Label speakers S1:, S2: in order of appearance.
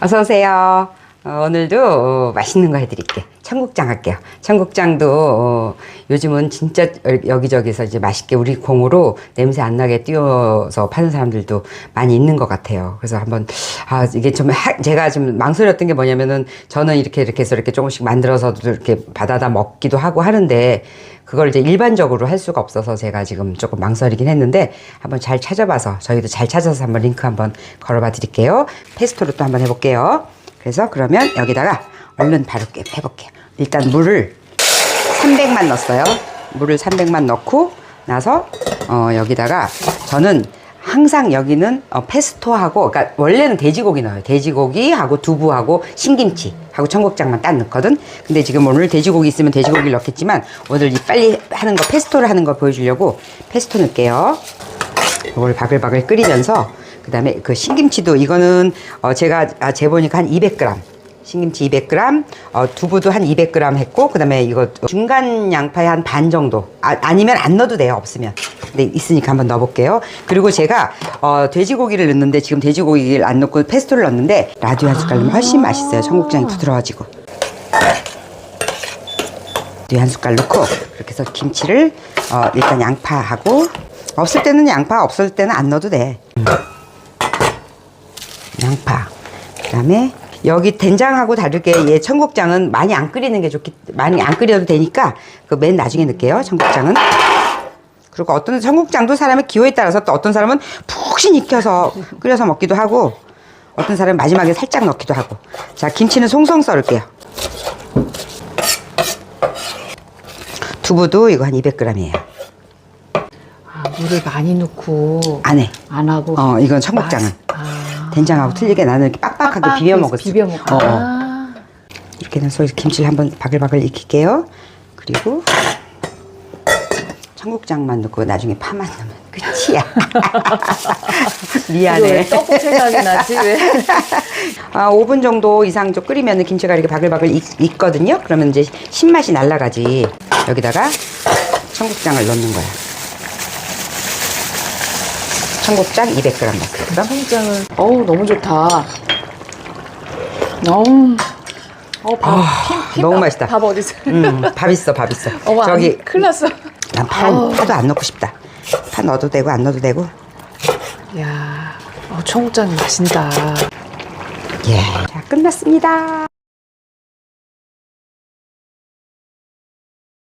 S1: 어서 오세요. 어, 오늘도 어, 맛있는 거 해드릴게. 청국장 할게요. 청국장도 어, 요즘은 진짜 여- 여기저기서 이제 맛있게 우리 공으로 냄새 안 나게 띄워서 파는 사람들도 많이 있는 것 같아요. 그래서 한번 아 이게 좀 하- 제가 좀 망설였던 게 뭐냐면은 저는 이렇게 이렇게 해서 이렇게 조금씩 만들어서도 이렇게 받아다 먹기도 하고 하는데 그걸 이제 일반적으로 할 수가 없어서 제가 지금 조금 망설이긴 했는데 한번 잘 찾아봐서 저희도 잘 찾아서 한번 링크 한번 걸어봐 드릴게요. 페스토로 또 한번 해볼게요. 그래서 그러면 여기다가 얼른 바로 깨- 해볼게요. 일단 물을 300만 넣었어요. 물을 300만 넣고 나서 어, 여기다가 저는 항상 여기는 어, 페스토하고 그러니까 원래는 돼지고기 넣어요. 돼지고기하고 두부하고 신김치 하고 청국장만 딱 넣거든. 근데 지금 오늘 돼지고기 있으면 돼지고기를 넣겠지만 오늘 이 빨리 하는 거 페스토를 하는 거 보여주려고 페스토 넣을게요. 이걸 바글바글 끓이면서 그다음에 그 신김치도 이거는 어 제가 아 재보니까 한 200g 신김치 200g 어 두부도 한 200g 했고 그 다음에 이거 중간 양파에 한 반 정도. 아, 아니면 안 넣어도 돼요 없으면. 근데 있으니까 한번 넣어볼게요. 그리고 제가 어 돼지고기를 넣는데 지금 돼지고기를 안 넣고 페스토를 넣는데 라디오 한 숟갈 넣으면 훨씬 맛있어요. 청국장이 부드러워지고. 라디오 한 숟갈 넣고 그렇게 해서 김치를 어 일단 양파하고 없을 때는 양파 없을 때는 안 넣어도 돼. 양파. 그 다음에 여기 된장하고 다르게 얘 청국장은 많이 안 끓이는 게 좋기 많이 안 끓여도 되니까 그 맨 나중에 넣을게요 청국장은. 그리고 어떤 청국장도 사람의 기호에 따라서 또 어떤 사람은 푹신 익혀서 끓여서 먹기도 하고 어떤 사람은 마지막에 살짝 넣기도 하고. 자 김치는 송송 썰을게요. 두부도 이거 한 200g이에요.
S2: 아, 물을 많이 넣고
S1: 안에
S2: 안 하고.
S1: 어 이건 청국장은.
S2: 아.
S1: 된장하고 틀리게 나는 이렇게 빡빡하게
S2: 빡빡
S1: 비벼 먹었어
S2: 비벼 먹고.
S1: 어, 어.
S2: 아.
S1: 이렇게 해서 김치를 한번 바글바글 익힐게요. 그리고 청국장만 넣고 나중에 파만 넣으면 끝이야. 미안해.
S2: 떡국 생각이 나지 왜?
S1: 아, 5분 정도 이상 좀 끓이면 김치가 이렇게 바글바글 익, 익거든요. 그러면 이제 신맛이 날라가지. 여기다가 청국장을 넣는 거야. 청국장 200g 넣었어요. 그럼
S2: 청국장은 어우 너무 좋다. 어우. 어, 밥, 핀, 핀
S1: 너무
S2: 밥,
S1: 맛있다.
S2: 밥 어디 있어?
S1: 음, 밥 있어, 밥 있어.
S2: 어머, 저기 큰일 났어.
S1: 난 파,
S2: 아우.
S1: 파도 안 넣고 싶다. 파 넣어도 되고 안 넣어도 되고.
S2: 야, 어, 청국장 맛있다.
S1: 예. 자, 끝났습니다.